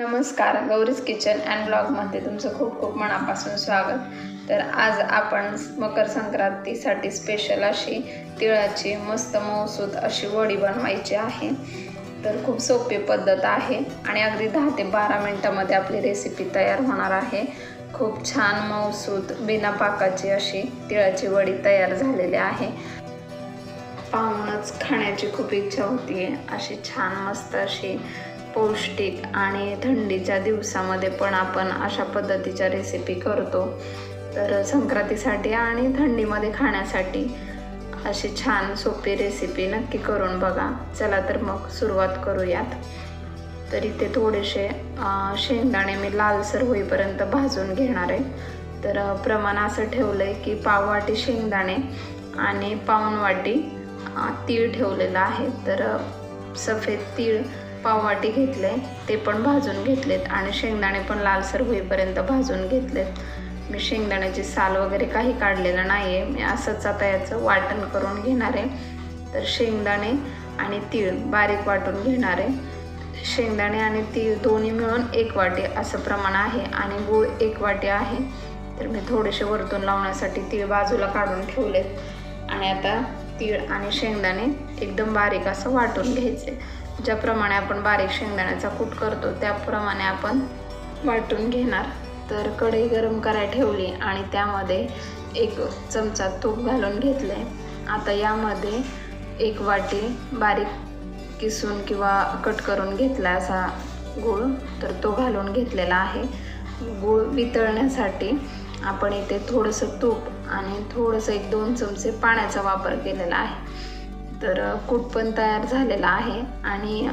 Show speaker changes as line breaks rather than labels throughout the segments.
नमस्कार गौरीज kitchen and ब्लॉगमध्ये तुमचं खूप खूप मनापासून स्वागत. तर आज आपण मकर संक्रांतीसाठी स्पेशल अशी तिळाची मस्त मौसूद अशी वडी बनवायची आहे. तर खूप सोपी पद्धत आहे आणि अगदी दहा ते बारा मिनटामध्ये आपली रेसिपी तयार होणार आहे. खूप छान मौसूद बिना पाकाची अशी तिळाची वडी तयार झालेली आहे. पाहूनच खाण्याची खूप इच्छा होती अशी छान मस्त अशी पौष्टिक आणि थंडीच्या दिवसामध्ये पण आपण अशा पद्धतीच्या रेसिपी करतो. तर संक्रांतीसाठी आणि थंडीमध्ये खाण्यासाठी अशी छान सोपी रेसिपी नक्की करून बघा. चला तर मग सुरुवात करूयात. तर इथे थोडेसे शेंगदाणे मी लालसर होईपर्यंत भाजून घेणार आहे. तर प्रमाण असं ठेवलं आहे की पाववाटी शेंगदाणे आणि पाऊण वाटी तीळ ठेवलेलं आहे. तर सफेद तीळ पाववाटी घेतले ते पण भाजून घेतलेत आणि शेंगदाणे पण लालसर होईपर्यंत भाजून घेतलेत. मी शेंगदाण्याची साल वगैरे काही काढलेलं नाही आहे मी असंच आता याचं वाटण करून घेणार आहे. तर शेंगदाणे आणि तीळ बारीक वाटून घेणार आहे. शेंगदाणे आणि तीळ दोन्ही मिळून एक वाटी असं प्रमाण आहे आणि गूळ एक वाटी आहे. तर मी थोडेसे वरतून लावण्यासाठी तीळ बाजूला काढून ठेवलेत. आणि आता तीळ आणि शेंगदाणे एकदम बारीक असं वाटून घ्यायचे. ज्याप्रमाणे आपण बारीक शेंगदाण्याचा कूट करतो त्याप्रमाणे आपण वाटून घेणार. तर कढई गरम करायला ठेवली आणि त्यामध्ये एक चमचा तूप घालून घेतले. आता यामध्ये एक वाटी बारीक किसून किंवा कट करून घेतला असा गूळ तर तो घालून घेतलेला आहे. गूळ वितळण्यासाठी आपण इथे थोडंसं तूप आणि थोडंसं एक दोन चमचे पाण्याचा वापर केलेला आहे. तर कूट पण तयार झालेला आहे आणि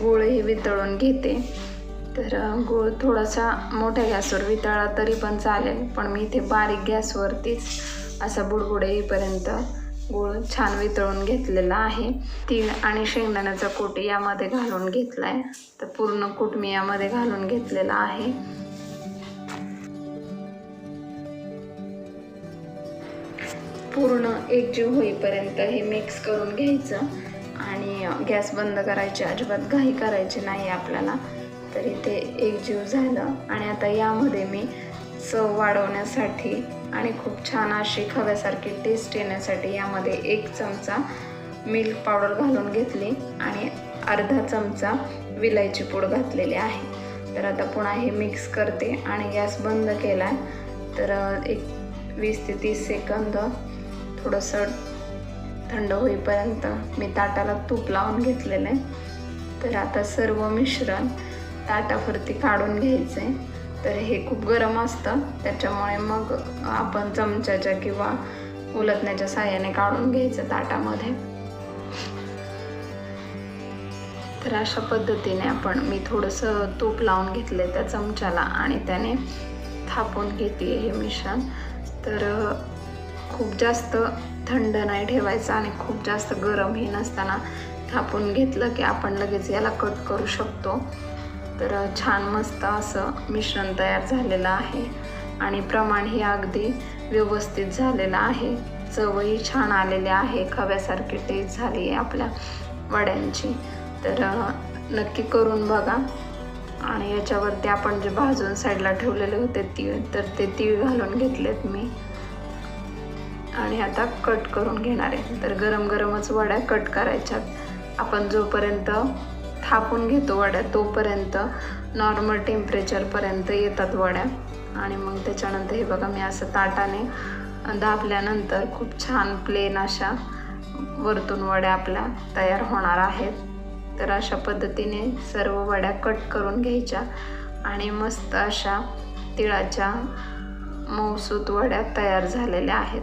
गूळही वितळून घेते. तर गूळ थोडासा मोठ्या गॅसवर वितळला तरी पण चालेल पण मी इथे बारीक गॅसवरतीच असा बुडबुड येईपर्यंत गूळ छान वितळून घेतलेला आहे. तीळ आणि शेंगदाण्याचा कूट यामध्ये घालून घेतला आहे तर पूर्ण कूट मी यामध्ये घालून घेतलेला आहे. पूर्ण एकजीव होईपर्यंत हे मिक्स करून घ्यायचं. आणि गॅस बंद करायची अजिबात घाई करायची नाही आपल्याला. तर इथे एकजीव झालं. आणि आता यामध्ये मी चव वाढवण्यासाठी आणि खूप छान अशी खव्यासारखी टेस्ट येण्यासाठी यामध्ये एक चमचा मिल्क पावडर घालून घेतली आणि अर्धा चमचा विलायची पूड घातलेली आहे. तर आता पुन्हा हे मिक्स करते आणि गॅस बंद केला तर एक वीस ते तीस सेकंद थोडंसं थंड होईपर्यंत मी ताटाला तूप लावून घेतलेलं आहे. तर आता सर्व मिश्रण ताटावरती काढून घ्यायचं आहे तर हे खूप गरम असतं. त्याच्यामुळे मग आपण चमच्याच्या किंवा उलटण्याच्या साह्याने काढून घ्यायचं ताटामध्ये. तर अशा पद्धतीने आपण मी थोडंसं तूप लावून घेतले त्या चमच्याला आणि त्याने थापून घेते हे मिश्रण. तर खूप जास्त थंड नाही ठेवायचं आणि खूप जास्त गरमही नसताना थापून घेतलं की आपण लगेच याला कट करू शकतो. तर छान मस्त असं मिश्रण तयार झालेलं आहे आणि प्रमाणही अगदी व्यवस्थित झालेलं आहे. चवही छान आलेली आहे खव्यासारखी टेस्ट झाली आहे आपल्या वड्यांची. तर नक्की करून बघा. आणि याच्यावरती आपण जे भाजून साईडला ठेवलेले होते तीळ तर ते तीळ घालून घेतलेत मी. आणि आता कट करून घेणार आहे. तर गरम गरमच वड्या कट करायच्यात. आपण जोपर्यंत थापून घेतो वड्या तोपर्यंत नॉर्मल टेम्परेचरपर्यंत येतात वड्या. आणि मग त्याच्यानंतर हे बघा मी असं ताटाने दाबल्यानंतर खूप छान प्लेन अशा वरतून वड्या आपल्या तयार होणार आहेत. तर अशा पद्धतीने सर्व वड्या कट करून घ्यायच्या. आणि मस्त अशा तिळाच्या मौसूत वड्या तयार झालेल्या आहेत.